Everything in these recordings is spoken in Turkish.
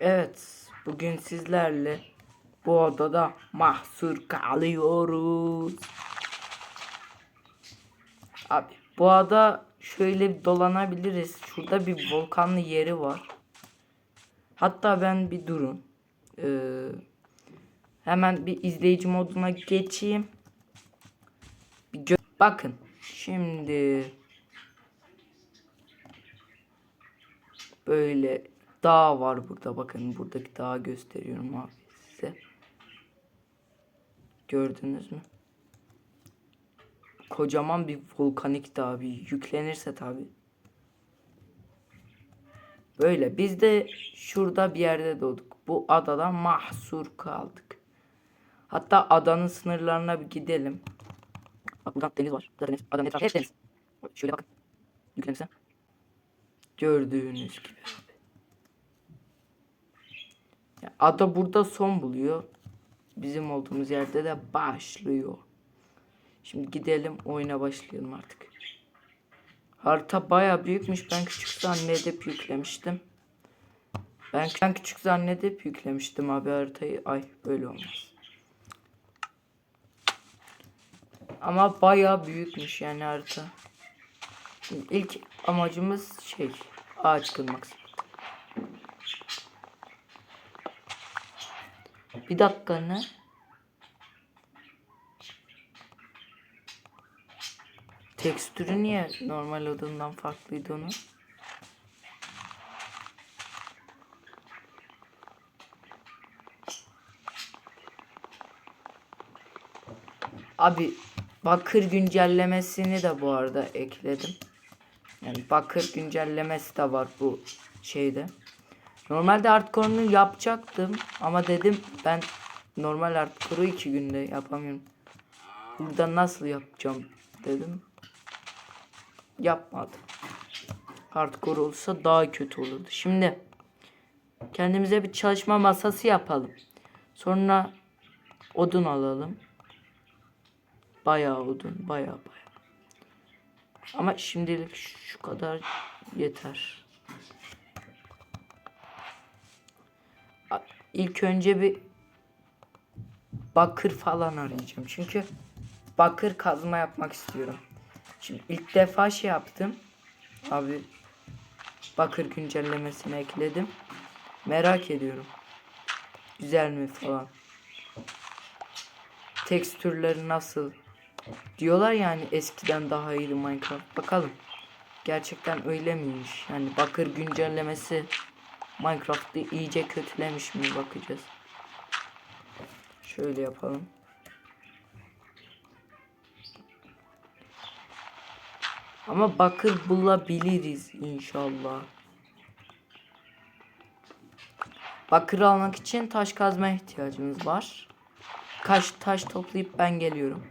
Evet, bugün sizlerle bu odada mahsur kalıyoruz. Abi bu ada şöyle bir dolanabiliriz. Şurada bir volkanlı yeri var. Hatta ben bir durun. Ee, hemen bir izleyici moduna geçeyim. Bir gö- Bakın şimdi böyle dağ var burada. Bakın buradaki dağı gösteriyorum abi size. Gördünüz mü? Kocaman bir volkanik dağ bir yüklenirse tabi. Böyle biz de şurada bir yerde doğduk. Bu adada mahsur kaldık. Hatta adanın sınırlarına bir gidelim. Bak buradan deniz var. Zaten deniz. Adanın etrafı hep deniz. Şöyle bakın. Yüklenirse. Gördüğünüz gibi. Ada burada son buluyor. Bizim olduğumuz yerde de başlıyor. Şimdi gidelim oyuna başlayalım artık. Harita baya büyükmüş. Ben küçük zannedip yüklemiştim. Ben, ben küçük zannedip yüklemiştim abi haritayı. Ay böyle olmaz. Ama baya büyükmüş yani harita. Şimdi ilk amacımız şey ağaç kırmak. Bir dakika ne? Tekstürü niye normal odandan farklıydı onun? Abi bakır güncellemesini de bu arada ekledim. Yani bakır güncellemesi de var bu şeyde. Normalde hardcore'unu yapacaktım ama dedim ben normal hardcore'u iki günde yapamıyorum. Burada nasıl yapacağım dedim. Yapmadım. Hardcore olsa daha kötü olurdu. Şimdi kendimize bir çalışma masası yapalım. Sonra odun alalım. Bayağı odun, bayağı bayağı. Ama şimdilik şu kadar yeter. İlk önce bir bakır falan arayacağım. Çünkü bakır kazma yapmak istiyorum. Şimdi ilk defa şey yaptım. Abi bakır güncellemesini ekledim. Merak ediyorum. Güzel mi falan. Tekstürleri nasıl? Diyorlar yani eskiden daha iyiydi Minecraft. Bakalım. Gerçekten öyle miymiş? Yani bakır güncellemesi Minecraft'ı iyice kötülemiş mi bakacağız. Şöyle yapalım. Ama bakır bulabiliriz inşallah. Bakır almak için taş kazmaya ihtiyacımız var. Kaç taş toplayıp ben geliyorum.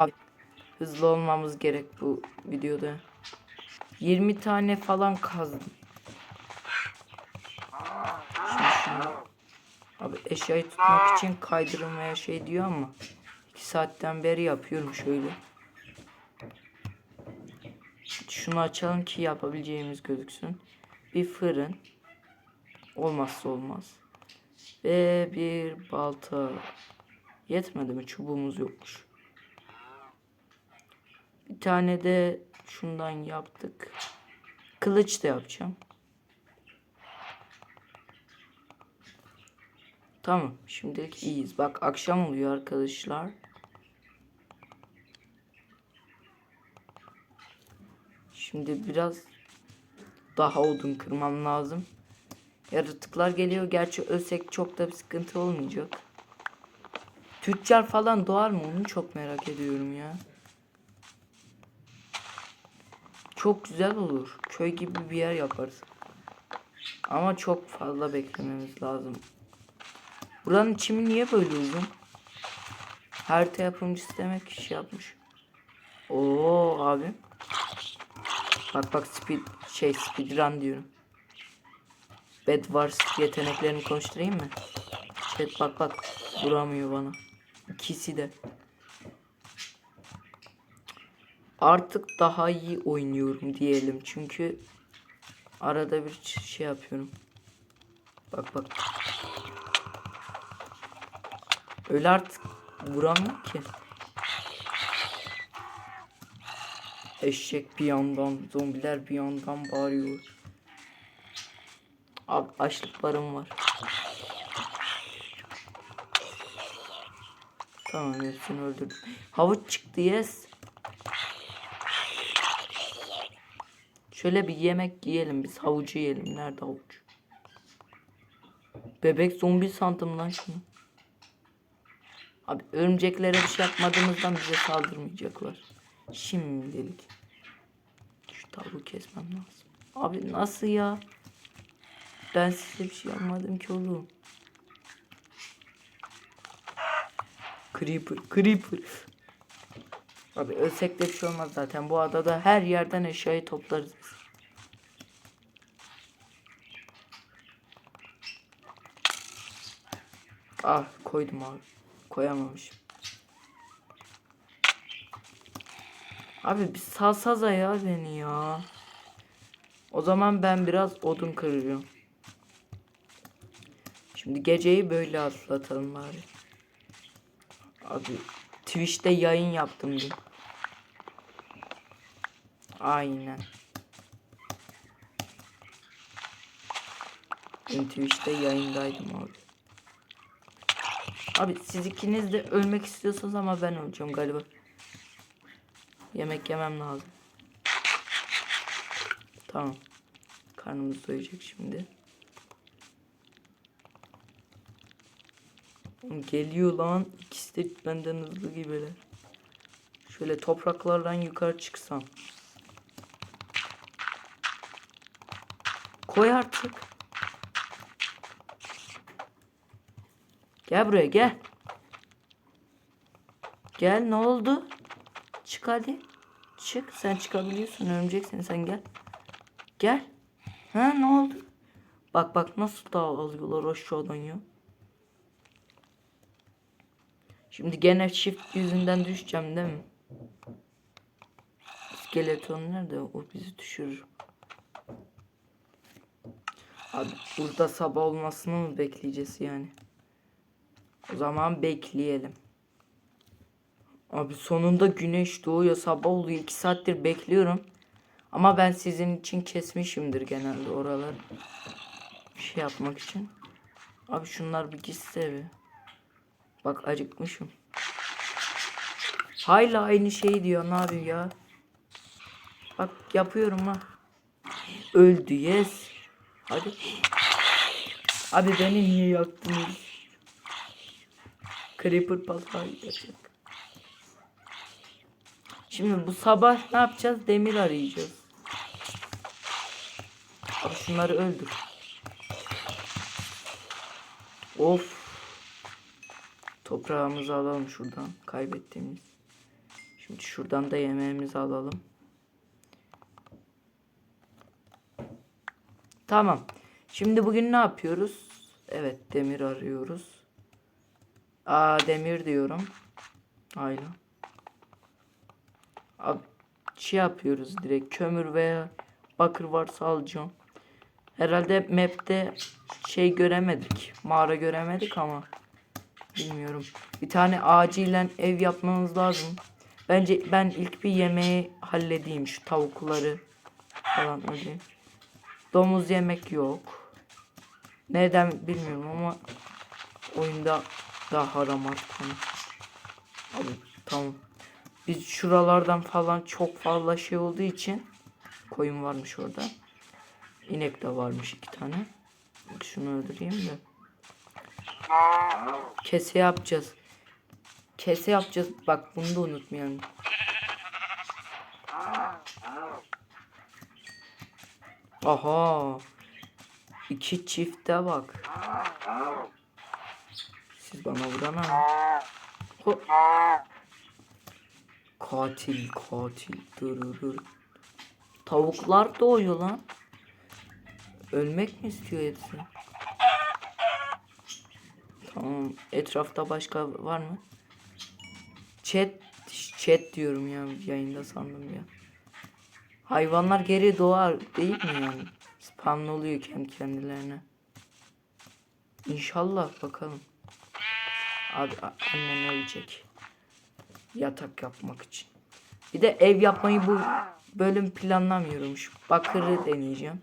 Abi hızlı olmamız gerek bu videoda. 20 tane falan kazdım. Şimdi şunu- Abi eşyayı tutmak için kaydırım veya şey diyor ama 2 saatten beri yapıyorum şöyle. Şunu açalım ki yapabileceğimiz gözüksün. Bir fırın. Olmazsa olmaz. Ve bir balta. Yetmedi mi? Çubuğumuz yokmuş. Bir tane de şundan yaptık. Kılıç da yapacağım. Tamam. Şimdilik iyiyiz. Bak akşam oluyor arkadaşlar. Şimdi biraz daha odun kırmam lazım. Yaratıklar geliyor. Gerçi ölsek çok da bir sıkıntı olmayacak. Tüccar falan doğar mı? Onu çok merak ediyorum ya. Çok güzel olur. Köy gibi bir yer yaparız. Ama çok fazla beklememiz lazım. Buranın çimi niye böyle uzun? Harita yapımcısı demek ki şey yapmış. Oo abi. Bak bak speed şey speedrun diyorum. Bed Wars yeteneklerini konuşturayım mı? Evet bak bak vuramıyor bana. İkisi de. Artık daha iyi oynuyorum diyelim çünkü Arada bir şey yapıyorum. Bak bak. Öyle artık vuramıyor ki. Eşek bir yandan, zombiler bir yandan bağırıyor. Abi açlıklarım var. Tamam hepsini öldürdüm. Havuç çıktı yes. Şöyle bir yemek yiyelim biz havucu yiyelim. Nerede havuç? Bebek zombi sandım lan şunu. Abi örümceklere bir şey yapmadığımızdan bize saldırmayacaklar. Şimdilik. Şu tavuğu kesmem lazım. Abi nasıl ya? Ben size bir şey yapmadım ki oğlum. Creeper, Creeper. Abi ölsek de bir şey olmaz zaten. Bu adada her yerden eşyayı toplarız. Ah koydum abi. Koyamamışım. Abi bir salsaza ya beni ya. O zaman ben biraz odun kırıyorum. Şimdi geceyi böyle atlatalım bari. Abi Twitch'te yayın yaptım dün. Aynen. Dün Twitch'te yayındaydım abi. Abi siz ikiniz de ölmek istiyorsanız ama ben öleceğim galiba. Yemek yemem lazım. Tamam. Karnımız doyacak şimdi. Geliyor lan. İkisi de benden hızlı gibiler. Şöyle topraklardan yukarı çıksam. Koy artık. Gel buraya gel. Gel ne oldu? Çık hadi. Çık sen çıkabiliyorsun örümcek seni sen gel. Gel. Ha ne oldu? Bak bak nasıl dağılıyorlar aşağıdan ya. Şimdi gene shift yüzünden düşeceğim değil mi? Skeleton nerede? O bizi düşürür. Abi burada sabah olmasını mı bekleyeceğiz yani? O zaman bekleyelim. Abi sonunda güneş doğuyor sabah oluyor 2 saattir bekliyorum. Ama ben sizin için kesmişimdir genelde oraları. Bir şey yapmak için. Abi şunlar bir gitse bir. Bak acıkmışım. Hala aynı şey diyor ne yapayım ya. Bak yapıyorum ha. Öldü yes. Hadi. Abi beni niye yaktınız? Creeper patlar yapacak. Şimdi bu sabah ne yapacağız? Demir arayacağız. Abi şunları öldür. Of. Toprağımızı alalım şuradan. Kaybettiğimiz. Şimdi şuradan da yemeğimizi alalım. Tamam. Şimdi bugün ne yapıyoruz? Evet demir arıyoruz. Aa demir diyorum. Aynen. Abi şey yapıyoruz direkt kömür veya bakır varsa alacağım. Herhalde map'te şey göremedik. Mağara göremedik ama bilmiyorum. Bir tane acilen ev yapmamız lazım. Bence ben ilk bir yemeği halledeyim şu tavukları falan öyle. Domuz yemek yok. Neden bilmiyorum ama oyunda daha haram artık onu. Abi tamam. Biz şuralardan falan çok fazla şey olduğu için koyun varmış orada. İnek de varmış iki tane. Bak şunu öldüreyim de. Kese yapacağız. Kese yapacağız. Bak bunu da unutmayalım. Aha. İki çifte bak. Siz bana vuran ha. Ho- Katil katil. Dur dur. Tavuklar doğuyor lan. Ölmek mi istiyor hepsi? Tamam. Etrafta başka var mı? Chat chat diyorum ya yayında sandım ya. Hayvanlar geri doğar değil mi yani? Spamlı oluyor kendi kendilerine. İnşallah bakalım. Abi annen ölecek. Yatak yapmak için. Bir de ev yapmayı bu bölüm planlamıyorum. Şu bakırı deneyeceğim.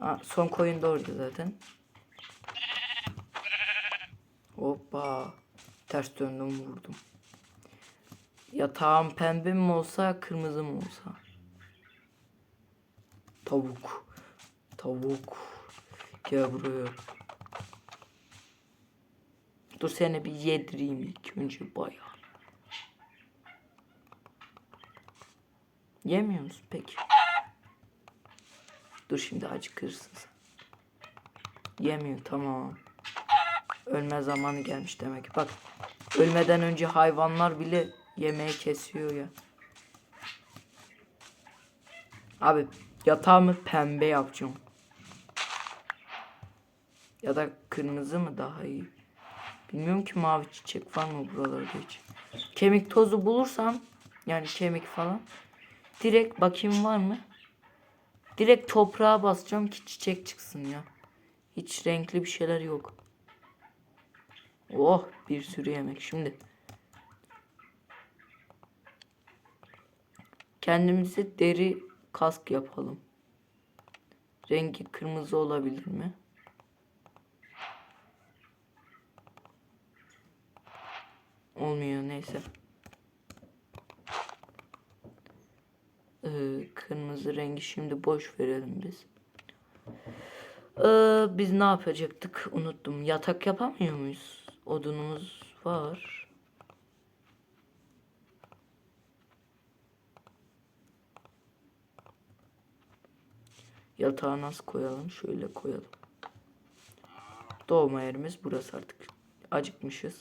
Ha, son koyun da orada zaten. Hoppa. Ters döndüm vurdum. Yatağım pembe mi olsa kırmızı mı olsa? Tavuk. Tavuk. Gel buraya. Dur seni bir yedireyim ilk önce bayağı. Yemiyor musun peki? Dur şimdi acıkırsın sen. Yemiyor tamam. Ölme zamanı gelmiş demek. Bak ölmeden önce hayvanlar bile yemeği kesiyor ya. Abi yatağımı pembe yapacağım. Ya da kırmızı mı daha iyi? Bilmiyorum ki mavi çiçek var mı buralarda hiç. Kemik tozu bulursam yani kemik falan direkt bakayım var mı? Direkt toprağa basacağım ki çiçek çıksın ya. Hiç renkli bir şeyler yok. Oh bir sürü yemek şimdi. Kendimize deri kask yapalım. Rengi kırmızı olabilir mi? Olmuyor neyse. Ee, kırmızı rengi şimdi boş verelim biz. Ee, biz ne yapacaktık? Unuttum. Yatak yapamıyor muyuz? Odunumuz var. Yatağı nasıl koyalım? Şöyle koyalım. Doğma yerimiz burası artık. Acıkmışız.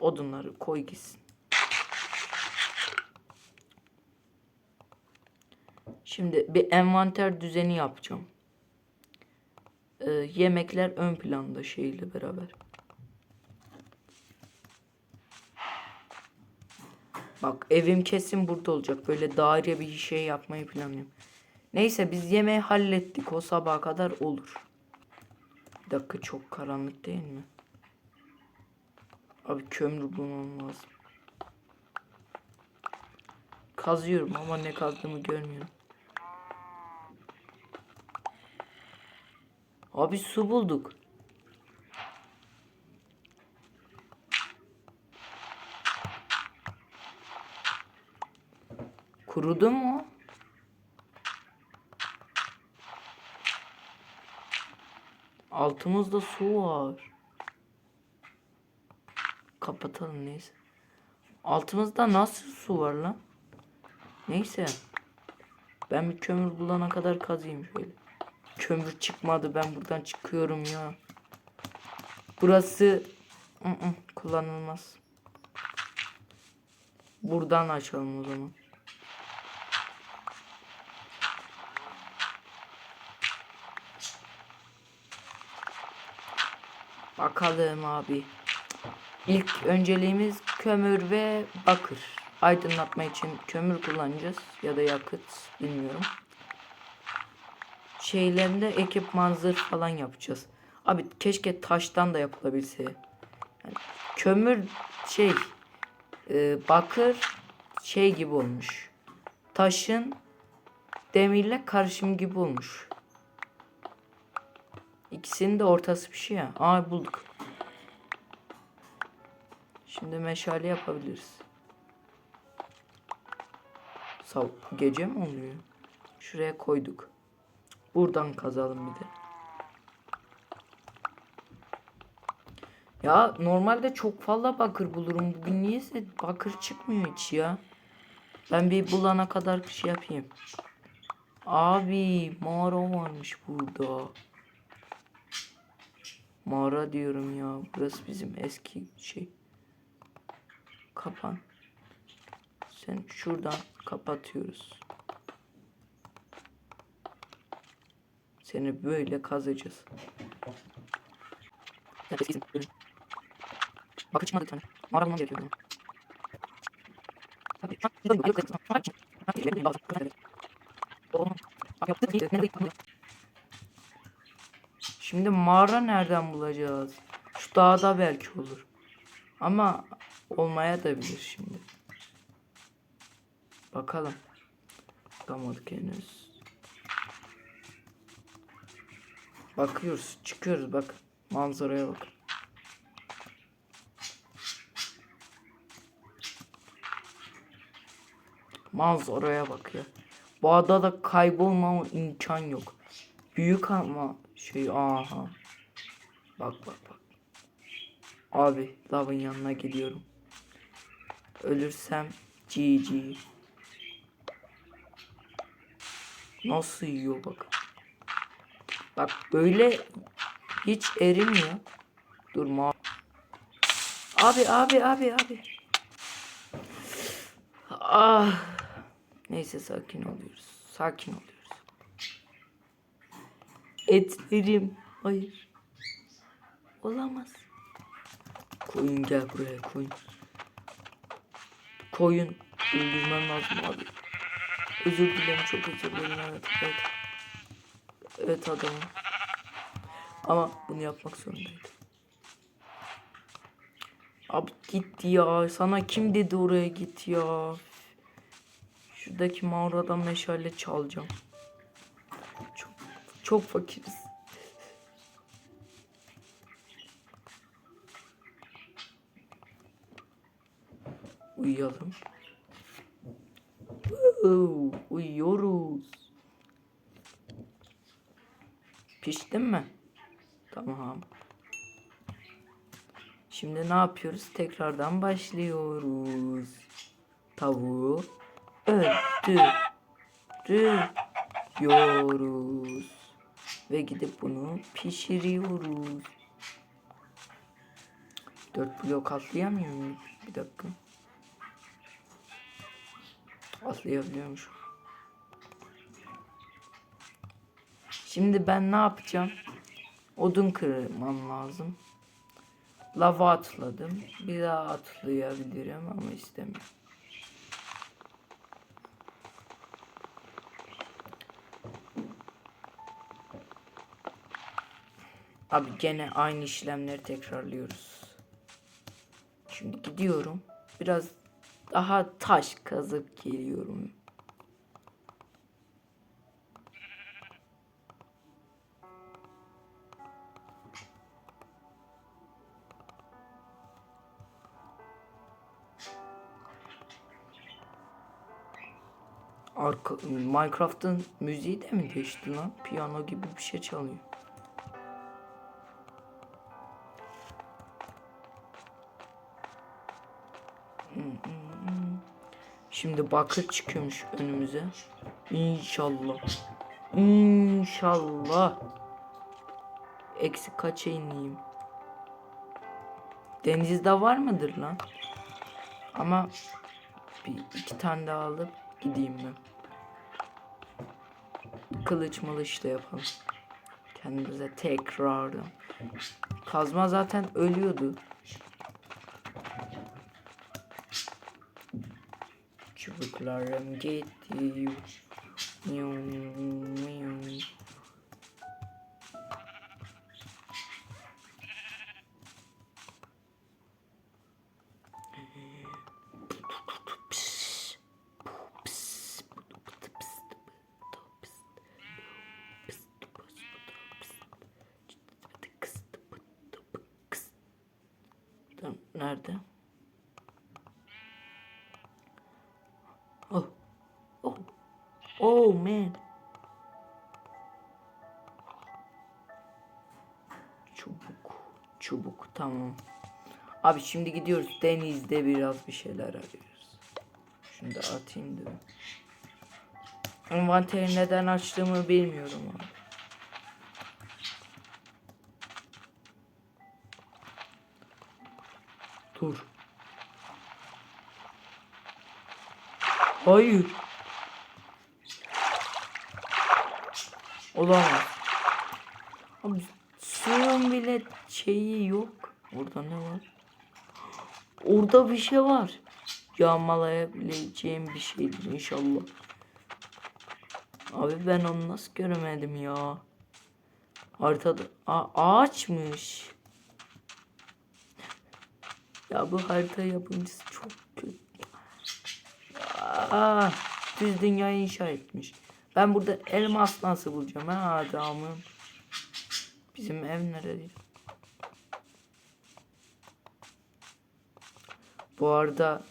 Odunları koy gitsin. Şimdi bir envanter düzeni yapacağım. Ee, yemekler ön planda şeyle beraber. Bak evim kesin burada olacak. Böyle daire bir şey yapmayı planlıyorum. Neyse biz yemeği hallettik. O sabaha kadar olur. Bir dakika çok karanlık değil mi? Abi kömür bulmam lazım. Kazıyorum ama ne kazdığımı görmüyorum. Abi su bulduk. Kurudu mu? Altımızda su var. Kapatalım neyse. Altımızda nasıl su var lan? Neyse. Ben bir kömür bulana kadar kazayım şöyle. Kömür çıkmadı ben buradan çıkıyorum ya. Burası ı -ı, kullanılmaz. Buradan açalım o zaman. Bakalım abi. İlk önceliğimiz kömür ve bakır. Aydınlatma için kömür kullanacağız ya da yakıt bilmiyorum. Şeylerinde ekipman zırh falan yapacağız. Abi keşke taştan da yapılabilse. Yani kömür şey e, bakır şey gibi olmuş. Taşın demirle karışım gibi olmuş. İkisinin de ortası bir şey ya. Aa bulduk. Şimdi meşale yapabiliriz. Sav gece mi oluyor? Şuraya koyduk. Buradan kazalım bir de. Ya normalde çok fazla bakır bulurum. Bugün niyeyse bakır çıkmıyor hiç ya. Ben bir bulana kadar bir şey yapayım. Abi mağara varmış burada. Mağara diyorum ya. Burası bizim eski şey. Kapan. Sen şuradan kapatıyoruz. Seni böyle kazacağız. Bakır çıkmadı bir tane. Mağara bulmam gerekiyor. Şimdi mağara nereden bulacağız? Şu dağda belki olur. Ama olmaya da bilir şimdi. Bakalım. Bakamadık henüz. Bakıyoruz, çıkıyoruz bak. Manzaraya bak. Manzaraya bak ya. Bu adada kaybolmama imkan yok. Büyük ama şey aha. Bak bak bak. Abi lavın yanına gidiyorum. Ölürsem GG. Nasıl yiyor bak. Bak böyle hiç erimiyor. Durma. Abi abi abi abi. Ah. Neyse sakin oluyoruz. Sakin oluyoruz. Etlerim. Hayır. Olamaz. Koyun gel buraya koyun. Koyun. Öldürmem lazım abi. Özür dilerim çok özür dilerim evet evet. Evet adamım. Ama bunu yapmak zorundaydım. Abi git ya. Sana kim dedi oraya git ya. Şuradaki mağaradan meşale çalacağım. Çok, çok fakiriz. Uyuyalım. Oo, uyuyoruz. Piştin mi? Tamam. Şimdi ne yapıyoruz? Tekrardan başlıyoruz. Tavuğu öldürüyoruz. Ve gidip bunu pişiriyoruz. Dört blok atlayamıyor muyum? Bir dakika. Atlayabiliyormuşum. Şimdi ben ne yapacağım? Odun kırmam lazım. Lava atladım. Bir daha atlayabilirim ama istemiyorum. Abi gene aynı işlemleri tekrarlıyoruz. Şimdi gidiyorum. Biraz daha taş kazıp geliyorum. Arka, Minecraft'ın müziği de mi değişti lan? Piyano gibi bir şey çalıyor. Şimdi bakır çıkıyormuş önümüze. İnşallah. İnşallah. Eksi kaça ineyim? Denizde var mıdır lan? Ama bir iki tane daha alıp gideyim ben. Kılıç mılıç da yapalım. Kendimize tekrardan. Kazma zaten ölüyordu. Çubuklarım gitti. Nerede? Oh. Oh. Oh man. Çubuk. Çubuk tamam. Abi şimdi gidiyoruz denizde biraz bir şeyler arıyoruz. Şunu da atayım da. Envanteri neden açtığımı bilmiyorum abi. Hayır. Olamaz. Abi suyun bile şeyi yok. Orada ne var? Orada bir şey var. Yağmalayabileceğim bir şeydir inşallah. Abi ben onu nasıl göremedim ya? Haritada A- ağaçmış. Ya bu harita yapımcısı çok kötü. Aa, düz dünyayı inşa etmiş. Ben burada elmas nasıl bulacağım ha adamım? Bizim ev nerede? Bu arada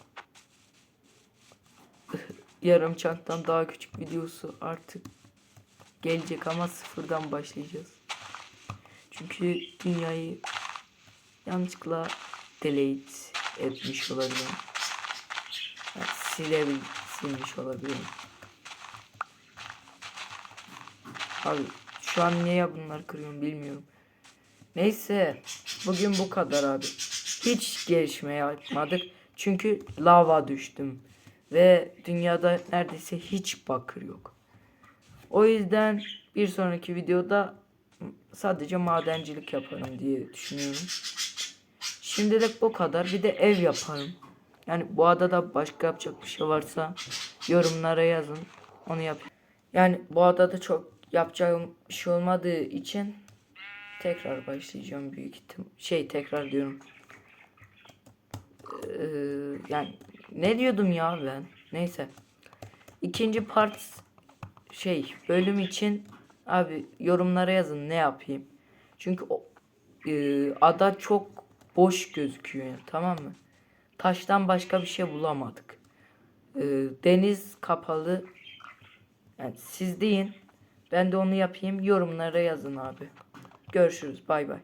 yarım çantadan daha küçük videosu artık gelecek ama sıfırdan başlayacağız. Çünkü dünyayı yanlışlıkla delete etmiş olabilirim. Yani silebil, silmiş olabilirim. Abi şu an niye bunlar kırıyorum bilmiyorum. Neyse bugün bu kadar abi. Hiç gelişme yapmadık. Çünkü lava düştüm. Ve dünyada neredeyse hiç bakır yok. O yüzden bir sonraki videoda sadece madencilik yaparım diye düşünüyorum. Şimdilik bu kadar. Bir de ev yaparım. Yani bu adada başka yapacak bir şey varsa yorumlara yazın. Onu yap. Yani bu adada çok yapacağım bir şey olmadığı için tekrar başlayacağım büyük ihtim. Şey tekrar diyorum. Ee, yani ne diyordum ya ben? Neyse. İkinci part şey bölüm için abi yorumlara yazın ne yapayım. Çünkü o e, ada çok boş gözüküyor tamam mı? Taştan başka bir şey bulamadık. E, deniz kapalı. Yani siz deyin. Ben de onu yapayım. Yorumlara yazın abi. Görüşürüz. Bay bay.